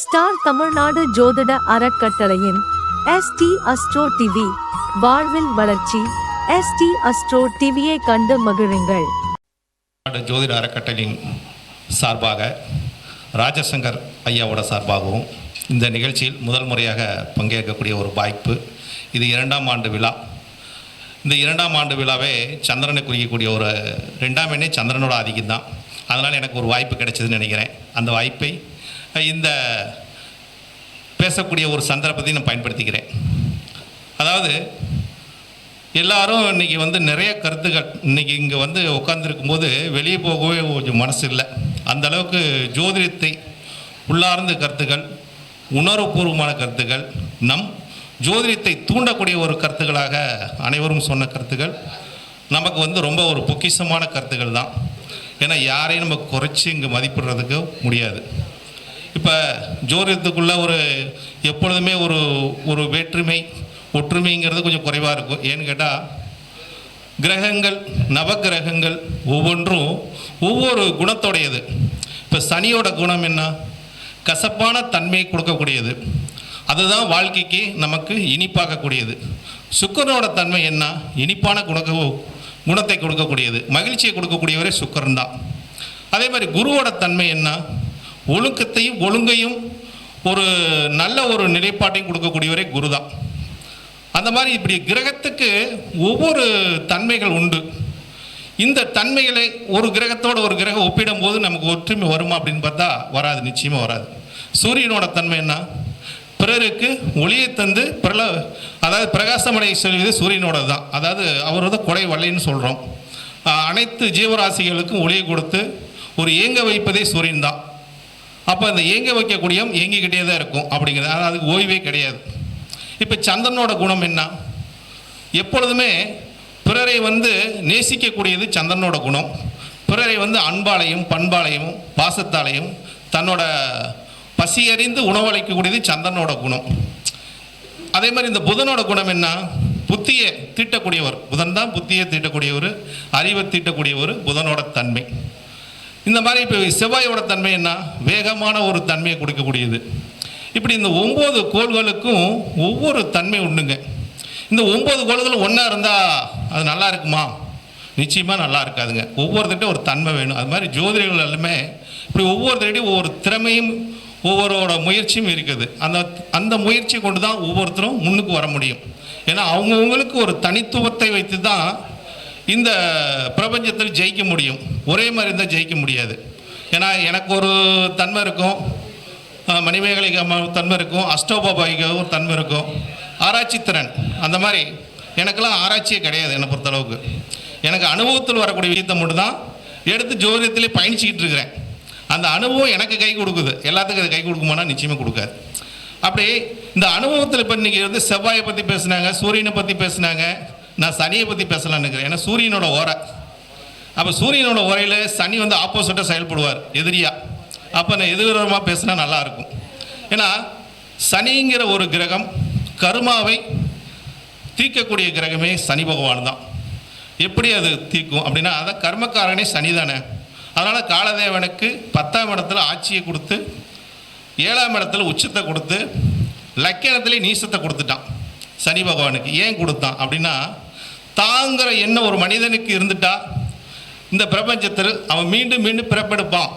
Star Tamil Nadu ஜோதிட அறக்கட்டளையின் ST astro TV வாழ்வில் வளர்ச்சி எஸ்டி அஸ்ட்ரோ டிவியை கண்டு மகிழுங்கள். ஜோதிட அறக்கட்டளையின் சார்பாக ராஜசங்கர் ஐயாவோட சார்பாகவும் இந்த நிகழ்ச்சியில் முதல் முறையாக பங்கேற்கக்கூடிய ஒரு வாய்ப்பு. இது இரண்டாம் ஆண்டு விழா. இந்த இரண்டாம் ஆண்டு விழாவே சந்திரனை குறிக்கக்கூடிய ஒரு ரெண்டாம் எண்ணே சந்திரனோட ஆதிக்கம் தான். அதனால் எனக்கு ஒரு வாய்ப்பு கிடைச்சதுன்னு நினைக்கிறேன். அந்த வாய்ப்பை இந்த பேசக்கூடிய ஒரு சந்தர்ப்பத்தை நான் பயன்படுத்திக்கிறேன். அதாவது எல்லாரும் இன்றைக்கி வந்து நிறைய கருத்துக்கள் இன்றைக்கி இங்கே வந்து உட்காந்துருக்கும் போது வெளியே போகவே கொஞ்சம் மனசு இல்லை. அந்த அளவுக்கு ஜோதிடத்தை உள்ளார்ந்த கருத்துக்கள் உணர்வுபூர்வமான கருத்துக்கள் நம் ஜோதிடத்தை தூண்டக்கூடிய ஒரு கருத்துக்களாக அனைவரும் சொன்ன கருத்துக்கள் நமக்கு வந்து ரொம்ப ஒரு பொக்கிஷமான கருத்துக்கள் தான். ஏன்னா யாரையும் நம்ம குறைச்சி இங்கே மதிப்பிடுறதுக்கு முடியாது. இப்போ ஜோதிடத்துக்குள்ள ஒரு எப்பொழுதுமே ஒரு ஒரு வேற்றுமை ஒற்றுமைங்கிறது கொஞ்சம் குறைவாக இருக்கும். ஏன்னு கேட்டால் கிரகங்கள் நவக்கிரகங்கள் ஒவ்வொன்றும் ஒவ்வொரு குணத்தோடையது. இப்போ சனியோட குணம் என்ன? கசப்பான தன்மையை கொடுக்கக்கூடியது. அதுதான் வாழ்க்கைக்கு நமக்கு இனிப்பாக்கக்கூடியது. சுக்கரனோட தன்மை என்ன? இனிப்பான குணக்க குணத்தை கொடுக்கக்கூடியது. மகிழ்ச்சியை கொடுக்கக்கூடியவரே சுக்கரன் தான். அதே மாதிரி குருவோட தன்மை என்ன? ஒழுக்கத்தையும் ஒழுங்கையும் ஒரு நல்ல ஒரு நிலைப்பாட்டையும் கொடுக்கக்கூடியவரே குரு தான் அந்த மாதிரி இப்படி கிரகத்துக்கு ஒவ்வொரு தன்மைகள் உண்டு. இந்த தன்மைகளை ஒரு கிரகத்தோட ஒரு கிரகம் ஒப்பிடும் போது நமக்கு ஒற்றுமை வருமா அப்படின்னு பார்த்தா வராது நிச்சயமாக வராது. சூரியனோட தன்மை என்ன? பிறருக்கு ஒளியை தந்து பிரல அதாவது பிரகாசமடைய செல்வது சூரியனோட தான். அதாவது அவர் வந்து கொடை வல்லைன்னு சொல்கிறோம் அனைத்து ஜீவராசிகளுக்கும் ஒளியை கொடுத்து ஒரு இயங்க வைப்பதே சூரியன் தான். அப்போ அந்த ஏங்க வைக்கக்கூடிய ஏங்கிக்கிட்டே தான் இருக்கும் அப்படிங்கிறது. ஆனால் அதுக்கு ஓய்வே கிடையாது. இப்போ சந்திரனோட குணம் என்ன? எப்பொழுதுமே பிறரை வந்து நேசிக்கக்கூடியது சந்திரனோட குணம். பிறரை வந்து அன்பாலையும் பண்பாலையும் பாசத்தாலையும் தன்னோட பசியறிந்து உணவளிக்கக்கூடியது சந்திரனோட குணம். அதே மாதிரி இந்த புதனோட குணம் என்ன? புத்தியை தீட்டக்கூடியவர். புதன் தான் புத்தியை தீட்டக்கூடியவர் அறிவை தீட்டக்கூடியவர் புதனோட தன்மை. இந்த மாதிரி இப்போ செவ்வாயோட தன்மை என்ன? வேகமான ஒரு தன்மையை கொடுக்கக்கூடியது. இப்படி இந்த ஒம்பது கோள்களுக்கும் ஒவ்வொரு தன்மை உண்டுங்க. இந்த ஒம்பது கோள்களும் ஒன்றா இருந்தால் அது நல்லா இருக்குமா? நிச்சயமாக நல்லா இருக்காதுங்க. ஒவ்வொருத்தர்கிட்ட ஒரு தன்மை வேணும். அது மாதிரி ஜோதிடர்கள் எல்லாமே இப்படி ஒவ்வொருத்தருடையும் ஒவ்வொரு திறமையும் ஒவ்வொருவரோட முயற்சியும் இருக்குது. அந்த அந்த முயற்சியை கொண்டு தான் ஒவ்வொருத்தரும் முன்னுக்கு வர முடியும். ஏன்னா அவங்கவுங்களுக்கு ஒரு தனித்துவத்தை வைத்து தான் இந்த பிரபஞ்சத்தில் ஜெயிக்க முடியும். ஒரே மாதிரி இருந்தால் ஜெயிக்க முடியாது. ஏன்னா எனக்கு ஒரு தன்மை இருக்கும். மணிமேகலை தன்மை இருக்கும். அஷ்டோபாபாய்க்கு தன்மை இருக்கும். ஆராய்ச்சி திறன் அந்த மாதிரி எனக்கெல்லாம் ஆராய்ச்சியே கிடையாது என்னை பொறுத்தளவுக்கு. எனக்கு அனுபவத்தில் வரக்கூடிய விஷயத்தை மட்டும்தான் எடுத்து ஜோதிடத்திலே பயணிச்சிக்கிட்டு இருக்கிறேன். அந்த அனுபவம் எனக்கு கை கொடுக்குது. எல்லாத்துக்கும் அது கை கொடுக்குமானா நிச்சயமாக கொடுக்காது. அப்படி இந்த அனுபவத்தில் இப்போ இன்றைக்கி வந்து செவ்வாயை பற்றி பேசுனாங்க சூரியனை பற்றி பேசுனாங்க நான் சனியை பற்றி பேசலான்னு இருக்கிறேன் ஏன்னா சூரியனோட ஓரை. அப்போ சூரியனோட உரையில் சனி வந்து ஆப்போசிட்டாக செயல்படுவார் எதிரியாக அப்போ நான் எதிர்விரமாக பேசினா நல்லாயிருக்கும். ஏன்னா சனிங்கிற ஒரு கிரகம் கருமாவை தீர்க்கக்கூடிய கிரகமே சனி பகவான் தான். எப்படி அது தீர்க்கும் அப்படின்னா அதான் கர்மக்காரனே சனி தானே. அதனால் காலதேவனுக்கு பத்தாம் இடத்துல ஆட்சியை கொடுத்து ஏழாம் இடத்துல உச்சத்தை கொடுத்து லக்கணத்துலேயே நீசத்தை கொடுத்துட்டான். சனி பகவானுக்கு ஏன் கொடுத்தான் அப்படின்னா தாங்கிற எண்ணம் ஒரு மனிதனுக்கு இருந்துட்டா இந்த பிரபஞ்சத்தில் அவன் மீண்டும் மீண்டும் பிறப்பெடுப்பான்.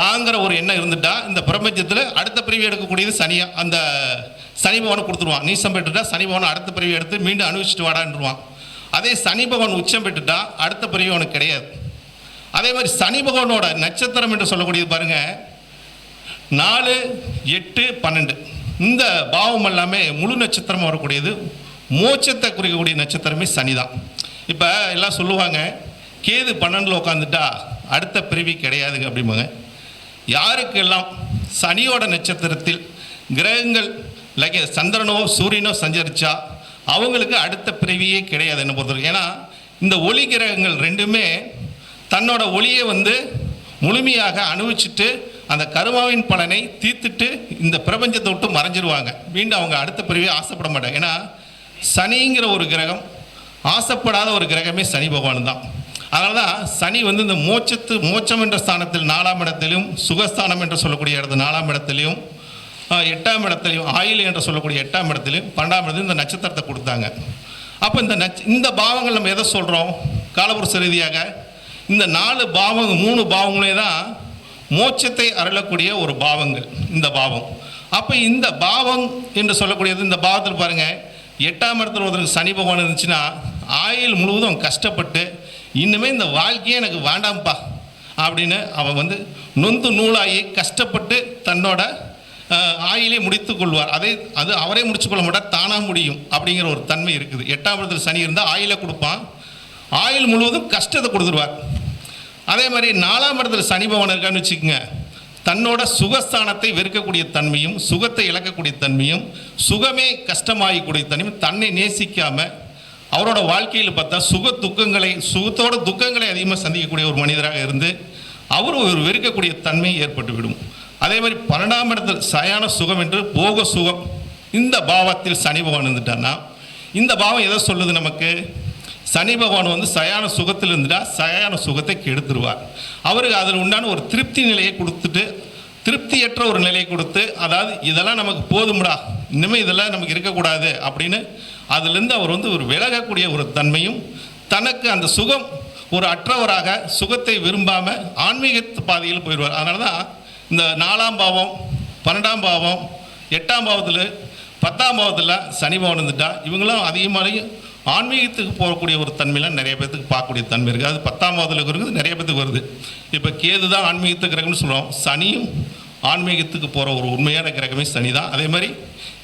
தாங்கிற ஒரு எண்ணம் இருந்துட்டா இந்த பிரபஞ்சத்தில் அடுத்த பிரிவு எடுக்கக்கூடியது சனியா அந்த சனி பவனை கொடுத்துருவான். நீசம் பெற்றுட்டா சனி பவனை அடுத்த பிரிவு எடுத்து மீண்டும் அனுபவிச்சுட்டு வாடான்ருவான் அதே சனி பவன் உச்சம் பெற்றுட்டா அடுத்த பிரிவு அவனுக்கு கிடையாது. அதே மாதிரி சனி பகவானோட நட்சத்திரம் என்று சொல்லக்கூடியது பாருங்க நாலு எட்டு பன்னெண்டு. இந்த பாவம் எல்லாமே முழு நட்சத்திரம் வரக்கூடியது. மோட்சத்தை குறிக்கக்கூடிய நட்சத்திரமே சனி தான் இப்போ எல்லாம் சொல்லுவாங்க கேது பன்னெண்டில் உட்காந்துட்டா அடுத்த பிறவி கிடையாதுங்க அப்படிம்பாங்க. யாருக்கெல்லாம் சனியோட நட்சத்திரத்தில் கிரகங்கள் லைக் சந்திரனோ சூரியனோ சஞ்சரிச்சா அவங்களுக்கு அடுத்த பிறவியே கிடையாது என்ன பொறுத்தவரைக்கும். ஏன்னா இந்த ஒளி கிரகங்கள் ரெண்டுமே தன்னோட ஒளியை வந்து முழுமையாக அனுபவிச்சுட்டு அந்த கருமாவின் பலனை தீர்த்துட்டு இந்த பிரபஞ்சத்தை விட்டு மறைஞ்சிருவாங்க. மீண்டும் அவங்க அடுத்த பிறவியை ஆசைப்பட மாட்டாங்க. ஏன்னா சனிங்கிற ஒரு கிரகம் ஆசைப்படாத ஒரு கிரகமே சனி பகவான் தான். அதனால தான் சனி வந்து இந்த மோட்சத்து மோட்சம் என்ற ஸ்தானத்தில் நாலாம் இடத்திலும் சுகஸ்தானம் என்று சொல்லக்கூடிய இடத்து நாலாம் இடத்திலையும் எட்டாம் இடத்திலையும் ஆயில் என்று சொல்லக்கூடிய எட்டாம் இடத்திலையும் பன்னெண்டாம் இடத்துலையும் இந்த நட்சத்திரத்தை கொடுத்தாங்க. அப்போ இந்த நட்ச இந்த பாவங்கள் நம்ம எதை சொல்கிறோம் காலபுருஷ ரீதியாக இந்த நாலு பாவம் மூணு பாவங்களே தான் மோட்சத்தை அருளக்கூடிய ஒரு பாவங்கள் இந்த பாவம். அப்போ இந்த பாவம் என்று சொல்லக்கூடியது இந்த பாவத்தில் பாருங்கள் எட்டாம் இடத்துல ஒருத்தருக்கு சனி பகவான் இருந்துச்சுன்னா ஆயுள் முழுவதும் கஷ்டப்பட்டு இன்னுமே இந்த வாழ்க்கையே எனக்கு வேண்டாம்ப்பா அப்படின்னு அவன் வந்து நொந்து நூலாகி கஷ்டப்பட்டு தன்னோட ஆயிலே முடித்து கொள்வார். அதை அது அவரே முடிச்சு கொள்ள மாட்டார் தானாக முடியும் அப்படிங்கிற ஒரு தன்மை இருக்குது. எட்டாம் இடத்துல சனி இருந்தால் ஆயிலை கொடுப்பான். ஆயுள் முழுவதும் கஷ்டத்தை கொடுத்துருவார். அதே மாதிரி நாலாம் இடத்துல சனி பவன் இருக்கான்னு வச்சுக்கோங்க. தன்னோட சுகஸ்தானத்தை வெறுக்கக்கூடிய தன்மையும் சுகத்தை இழக்கக்கூடிய தன்மையும் சுகமே கஷ்டமாகக்கூடிய தன்மையும் தன்னை நேசிக்காம அவரோட வாழ்க்கையில் பார்த்தா சுக துக்கங்களை சுகத்தோட துக்கங்களை அதிகமாக சந்திக்கக்கூடிய ஒரு மனிதராக இருந்து அவர் ஒரு வெறுக்கக்கூடிய தன்மை ஏற்பட்டுவிடும். அதே மாதிரி பன்னெண்டாம் இடத்தில் சயான சுகம் என்று போக சுகம். இந்த பாவத்தில் சனி பகவான் இருந்துட்டான்னா இந்த பாவம் எதை சொல்லுது நமக்கு? சனி பகவான் வந்து சயான சுகத்தில் இருந்துட்டா சயான சுகத்தை கெடுத்துருவார். அவருக்கு அதில் உண்டான ஒரு திருப்தி நிலையை கொடுத்துட்டு திருப்தியற்ற ஒரு நிலையை கொடுத்து அதாவது இதெல்லாம் நமக்கு போதும்டா இனிமேல் இதெல்லாம் நமக்கு இருக்கக்கூடாது அப்படின்னு அதுலேருந்து அவர் வந்து ஒரு விலகக்கூடிய ஒரு தன்மையும் தனக்கு அந்த சுகம் ஒரு அற்றவராக சுகத்தை விரும்பாமல் ஆன்மீக பாதையில் போயிடுவார். அதனால தான் இந்த நாலாம் பாவம் பன்னெண்டாம் பாவம் எட்டாம் பாவத்தில் பத்தாம் பாவத்தில் சனி பவன் இருந்துட்டா இவங்களும் அதிகமாக ஆன்மீகத்துக்கு போகக்கூடிய ஒரு தன்மையெலாம் நிறைய பேர்த்துக்கு பார்க்கக்கூடிய தன்மை இருக்குது. அது பத்தாம் பாவத்தில் இருக்கிறது நிறைய பேர்த்துக்கு வருது. இப்போ கேது தான் ஆன்மீகத்து கிரகம்னு சொல்கிறோம் சனியும் ஆன்மீகத்துக்கு போகிற ஒரு உண்மையான கிரகமே சனி தான் அதே மாதிரி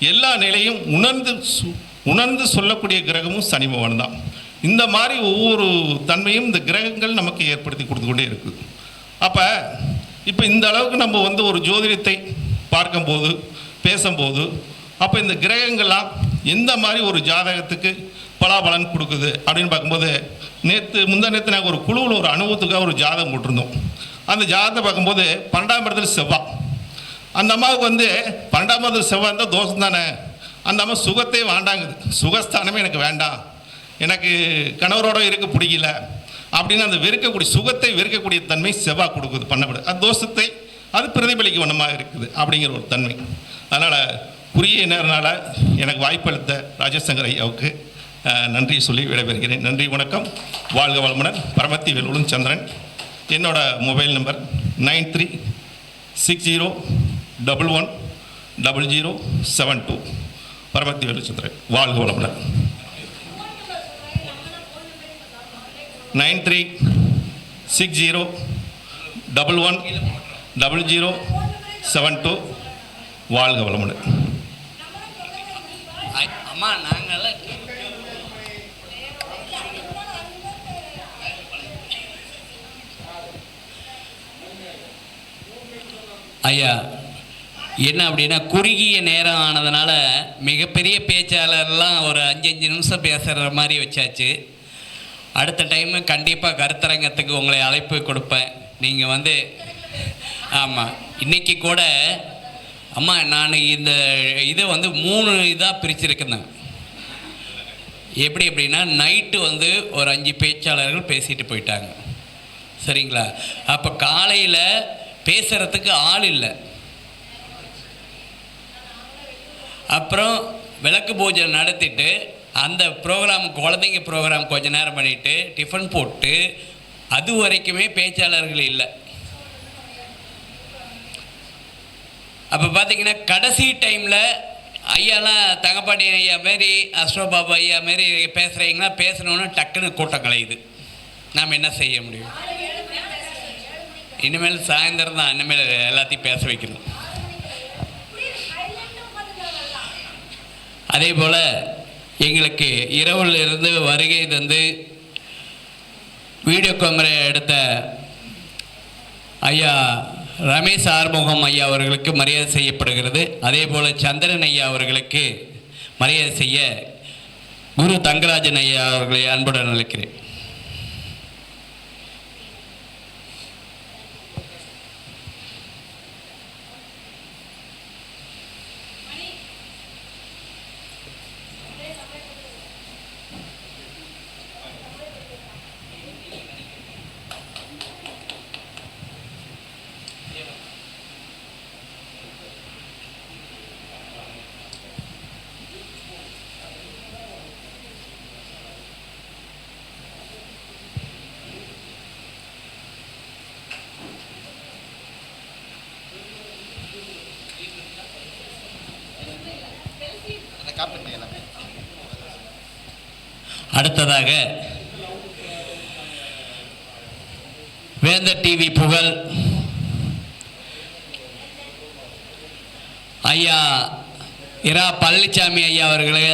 எல்லா நிலையும் உணர்ந்து சு- உணர்ந்து சொல்லக்கூடிய கிரகமும் சனி பகவான் தான் இந்த மாதிரி ஒவ்வொரு தன்மையும் இந்த கிரகங்கள் நமக்கு ஏற்படுத்தி கொடுத்து கொண்டே இருக்குது அப்போ இப்போ இந்த அளவுக்கு நம்ம வந்து ஒரு ஜோதிடத்தை பார்க்கும்போது பேசும்போது அப்போ இந்த கிரகங்கள்லாம் எந்த மாதிரி ஒரு ஜாதகத்துக்கு பலாபலன் கொடுக்குது அப்படின்னு பார்க்கும்போது நேற்று முந்தா நேற்று நாங்கள் ஒரு குழுவில் ஒரு அனுபவத்துக்காக ஒரு ஜாதகம் போட்டிருந்தோம். அந்த ஜாதகத்தை பார்க்கும்போது பன்னெண்டாம் இடத்துல செவ்வாய் அந்த அம்மாவுக்கு வந்து பன்னெண்டாம் இடத்துல செவ்வாய் இருந்தால் தோஷம் தானே? அந்த அம்மா சுகத்தை வேண்டாங்குது. சுகஸ்தானமே எனக்கு வேண்டாம். எனக்கு கணவரோட இருக்க பிடிக்கல. அப்படின்னு அந்த வெறுக்கக்கூடிய சுகத்தை வெறுக்கக்கூடிய தன்மை செவ்வாய் கொடுக்குது பண்ணப்பட அது தோஷத்தை அது பிரதிபலிக்க வண்ணமாக இருக்குது அப்படிங்கிற ஒரு தன்மை. அதனால் குறுகிய நேரனால் எனக்கு வாய்ப்பளித்த ராஜசங்கர் ஐயாவுக்கு நன்றி சொல்லி விடைபெறுகிறேன். நன்றி வணக்கம். வாழ்க வளமுடன். பரமத்தி வேலுடன் சந்திரன். என்னோட mobile number nine three six zero double one double zero seven two. Paramathi Veluchandran வாழ்க வளமுடன். Nine three six zero double one double zero seven two. வாழ்க வளமுடன். அம்மா நாங்கெல்லாம் ஐயா என்ன அப்படின்னா குறுகிய நேரம் ஆனதுனால மிகப்பெரிய பேச்சாளர்லாம் ஒரு அஞ்சு அஞ்சு நிமிஷம் பேசுகிற மாதிரி வச்சாச்சு. அடுத்த டைமு கண்டிப்பாக கருத்தரங்கத்துக்கு உங்களை அழைப்பு கொடுப்பேன். நீங்கள் வந்து ஆமாம் இன்றைக்கி கூட அம்மா நான் இந்த இதை வந்து மூணு இதாக பிரிச்சிருக்கேன். எப்படி அப்படின்னா நைட்டு வந்து ஒரு அஞ்சு பேச்சாளர்கள் பேசிட்டு போயிட்டாங்க. சரிங்களா? அப்போ காலையில் பேசுகிறதுக்கு ஆள் இல்லை. அப்புறம் விளக்கு பூஜை நடத்திட்டு அந்த ப்ரோக்ராம் குழந்தைங்க ப்ரோக்ராம் கொஞ்ச நேரம் பண்ணிட்டு டிஃபன் போட்டு அது வரைக்குமே பேச்சாளர்கள் இல்லை. அப்போ பார்த்தீங்கன்னா கடைசி டைமில் ஐயாலாம் தங்கப்பாடி ஐயா மாரி அஸ்ரோபாபு ஐயா மாரி பேசுகிறீங்கன்னா பேசணுன்னு டக்குன்னு கூட்டம் கலையுது. நாம் என்ன செய்ய முடியும்? இனிமேல் சாயந்தரம் தான் இனிமேல் எல்லாத்தையும் பேச வைக்கணும். அதே போல் எங்களுக்கு இரவுல இருந்து வருகை தந்து வீடியோ கேமரா எடுத்த ஐயா ரமேஷ் ஆறுமுகம் ஐயா அவர்களுக்கு மரியாதை செய்யப்படுகிறது. அதே போல் சந்திரன் ஐயா அவர்களுக்கு மரியாதை செய்ய குரு தங்கராஜன் ஐயா அவர்களை அன்புடன் அழைக்கிறேன். அடுத்ததாக வேந்தர் டிவி புகழ் ஐயா இரா பழனிசாமி ஐயா அவர்களே